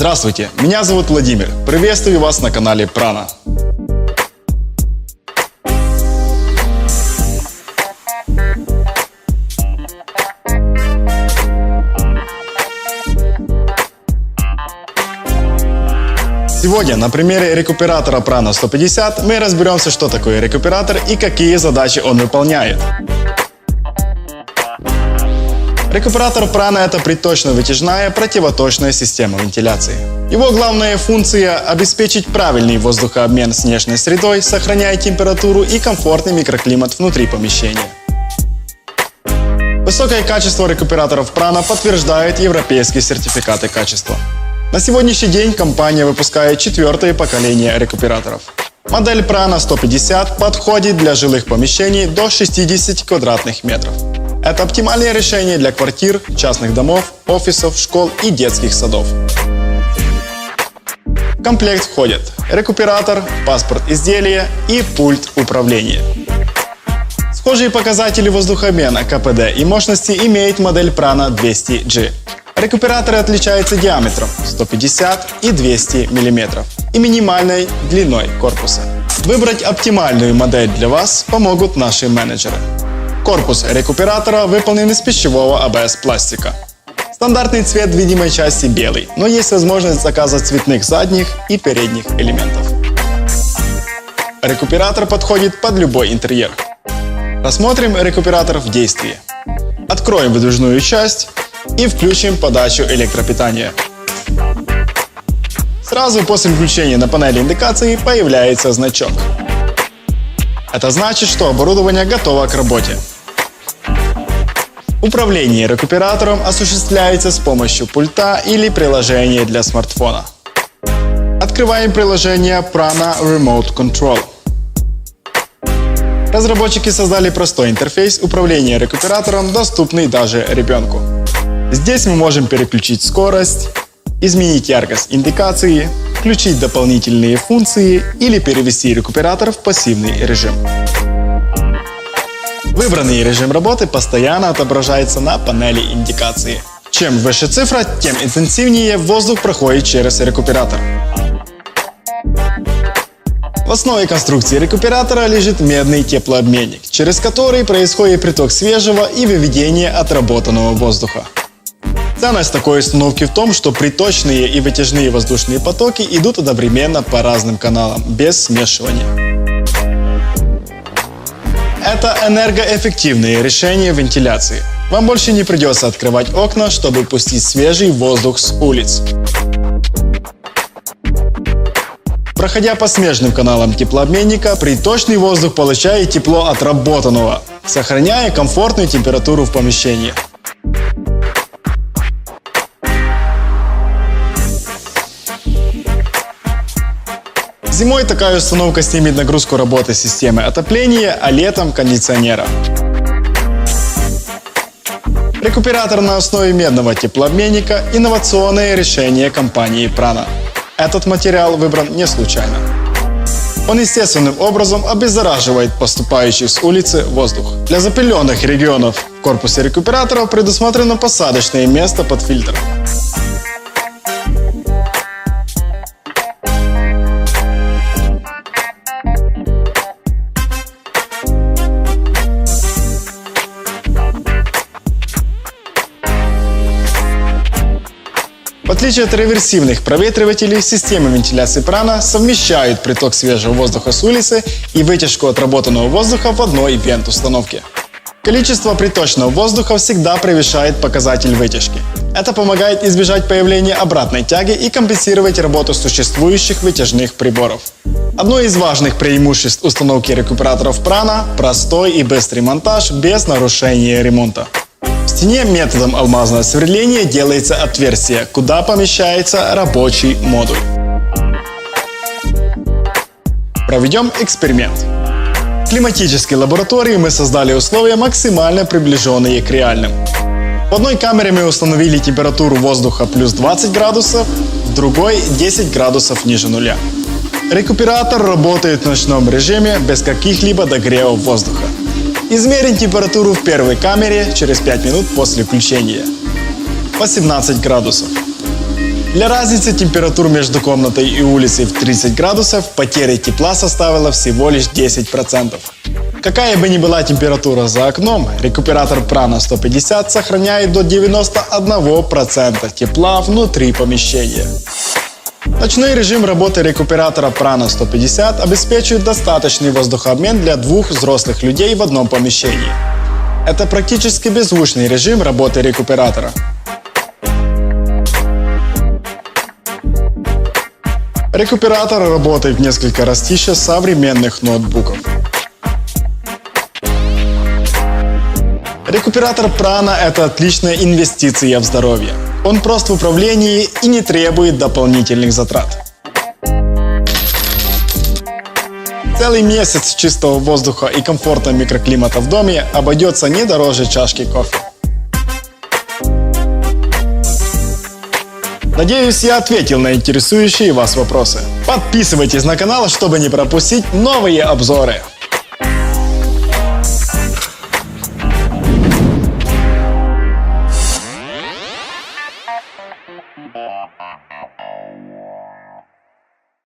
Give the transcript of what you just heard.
Здравствуйте, меня зовут Владимир. Приветствую вас на канале Прана. Сегодня на примере рекуператора Prana 150 мы разберемся, что такое рекуператор и какие задачи он выполняет. Рекуператор Prana – это приточно-вытяжная противоточная система вентиляции. Его главная функция – обеспечить правильный воздухообмен с внешней средой, сохраняя температуру и комфортный микроклимат внутри помещения. Высокое качество рекуператоров Prana подтверждают европейские сертификаты качества. На сегодняшний день компания выпускает четвертое поколение рекуператоров. Модель Prana 150 подходит для жилых помещений до 60 квадратных метров. Это оптимальное решение для квартир, частных домов, офисов, школ и детских садов. В комплект входят рекуператор, паспорт изделия и пульт управления. Схожие показатели воздухообмена, КПД и мощности имеет модель Prana 200G. Рекуператоры отличаются диаметром 150 и 200 мм и минимальной длиной корпуса. Выбрать оптимальную модель для вас помогут наши менеджеры. Корпус рекуператора выполнен из пищевого АБС пластика. Стандартный цвет видимой части белый, но есть возможность заказа цветных задних и передних элементов. Рекуператор подходит под любой интерьер. Рассмотрим рекуператор в действии. Откроем выдвижную часть и включим подачу электропитания. Сразу после включения на панели индикации появляется значок. Это значит, что оборудование готово к работе. Управление рекуператором осуществляется с помощью пульта или приложения для смартфона. Открываем приложение Prana Remote Control. Разработчики создали простой интерфейс управления рекуператором, доступный даже ребенку. Здесь мы можем переключить скорость, изменить яркость индикации, включить дополнительные функции или перевести рекуператор в пассивный режим. Выбранный режим работы постоянно отображается на панели индикации. Чем выше цифра, тем интенсивнее воздух проходит через рекуператор. В основе конструкции рекуператора лежит медный теплообменник, через который происходит приток свежего и выведение отработанного воздуха. Ценность такой установки в том, что приточные и вытяжные воздушные потоки идут одновременно по разным каналам, без смешивания. Это энергоэффективные решения вентиляции. Вам больше не придется открывать окна, чтобы пустить свежий воздух с улиц. Проходя по смежным каналам теплообменника, приточный воздух получает тепло отработанного, сохраняя комфортную температуру в помещении. Зимой такая установка снимет нагрузку работы системы отопления, а летом кондиционера. Рекуператор на основе медного теплообменника – инновационное решение компании Prana. Этот материал выбран не случайно. Он естественным образом обеззараживает поступающий с улицы воздух. Для запыленных регионов в корпусе рекуператора предусмотрено посадочное место под фильтр. Отличие от реверсивных проветривателей, системы вентиляции прана совмещают приток свежего воздуха с улицы и вытяжку отработанного воздуха в одной вент-установке. Количество приточного воздуха всегда превышает показатель вытяжки. Это помогает избежать появления обратной тяги и компенсировать работу существующих вытяжных приборов. Одно из важных преимуществ установки рекуператоров прана – простой и быстрый монтаж без нарушения ремонта. Стене методом алмазного сверления делается отверстие, куда помещается рабочий модуль. Проведем эксперимент. В климатической лаборатории мы создали условия, максимально приближенные к реальным. В одной камере мы установили температуру воздуха плюс 20 градусов, в другой 10 градусов ниже нуля. Рекуператор работает в ночном режиме без каких-либо догревов воздуха. Измерим температуру в первой камере через 5 минут после включения. 18 градусов. Для разницы температур между комнатой и улицей в 30 градусов потеря тепла составила всего лишь 10%. Какая бы ни была температура за окном, рекуператор Prana 150 сохраняет до 91% тепла внутри помещения. Ночной режим работы рекуператора Prana 150 обеспечивает достаточный воздухообмен для двух взрослых людей в одном помещении. Это практически беззвучный режим работы рекуператора. Рекуператор работает в несколько раз тише современных ноутбуков. Рекуператор прана – это отличная инвестиция в здоровье. Он прост в управлении и не требует дополнительных затрат. Целый месяц чистого воздуха и комфортного микроклимата в доме обойдется не дороже чашки кофе. Надеюсь, я ответил на интересующие вас вопросы. Подписывайтесь на канал, чтобы не пропустить новые обзоры.